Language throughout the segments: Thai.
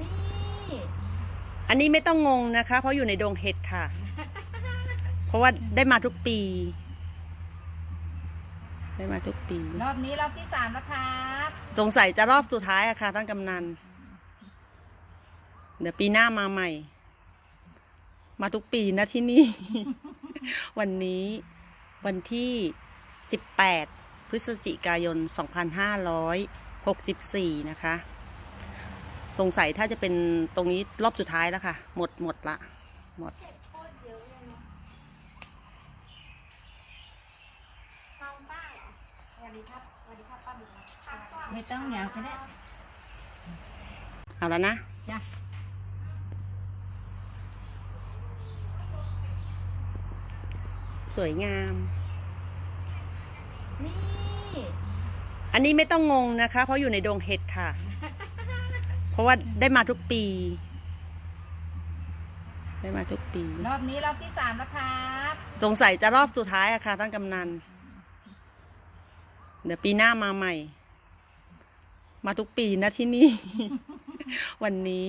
นี่อันนี้ไม่ต้องงงนะคะ เพราะอยู่ในดงเห็ดค่ะ เพราะว่าได้มาทุกปี ได้มาทุกปี รอบนี้รอบที่สามแล้วครับสงสัยจะรอบสุดท้ายอะค่ะท่านกำนัน เดี๋ยวปีหน้ามาใหม่ มาทุกปีนะที่นี่ วันนี้วันที่18พฤศจิกายน2564นะคะ สงสัยถ้าจะเป็นตรงนี้รอบสุดท้ายแล้วค่ะ หมดหมดละหมดไม่ต้องเหนียวก็ได้เอาแล้วนะจ้ะสวยงาม นี่ อันนี้ไม่ต้องงงนะคะ เพราะอยู่ในดงเห็ดค่ะ เพราะว่าได้มาทุกปี ได้มาทุกปี รอบนี้รอบที่สามแล้วครับสงสัยจะรอบสุดท้ายอะค่ะท่านกำนัน เดี๋ยวปีหน้ามาใหม่ มาทุกปีนะที่นี่ วันนี้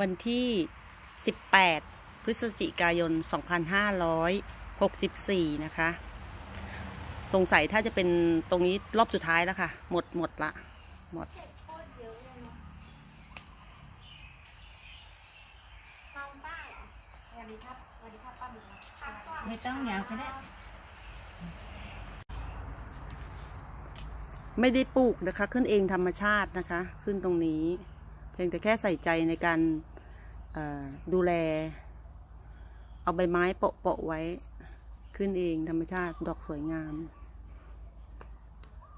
วันที่ 18 พฤศจิกายน 2564 นะคะ สงสัยถ้าจะเป็นตรงนี้รอบสุดท้ายแล้วค่ะ หมดหมดละหมด ไม่ต้องเหนียวก็ได้ ไม่ได้ปลูกนะคะ ขึ้นเองธรรมชาตินะคะ ขึ้นตรงนี้ เพียงแต่แค่ใส่ใจในการเอ่อดูแล เอาใบไม้โปะโปะๆไว้ ขึ้นเองธรรมชาติดอกสวยงาม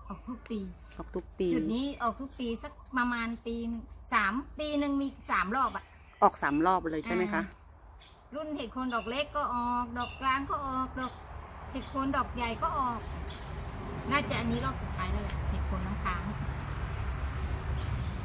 ออกทุกปี ออกทุกปี จุดนี้ออกทุกปีสักประมาณปีหนึ่งสามปีหนึ่งมีสามรอบอะออกสามรอบเลยใช่ไหมคะ รุ่นเห็ดโคนดอกเล็กก็ออก ดอกกลางก็ออก ดอกเห็ดโคนดอกใหญ่ก็ออก น่าจะอันนี้รอบสุดท้ายแล้วแหละเห็ดโคนน้ำค้าง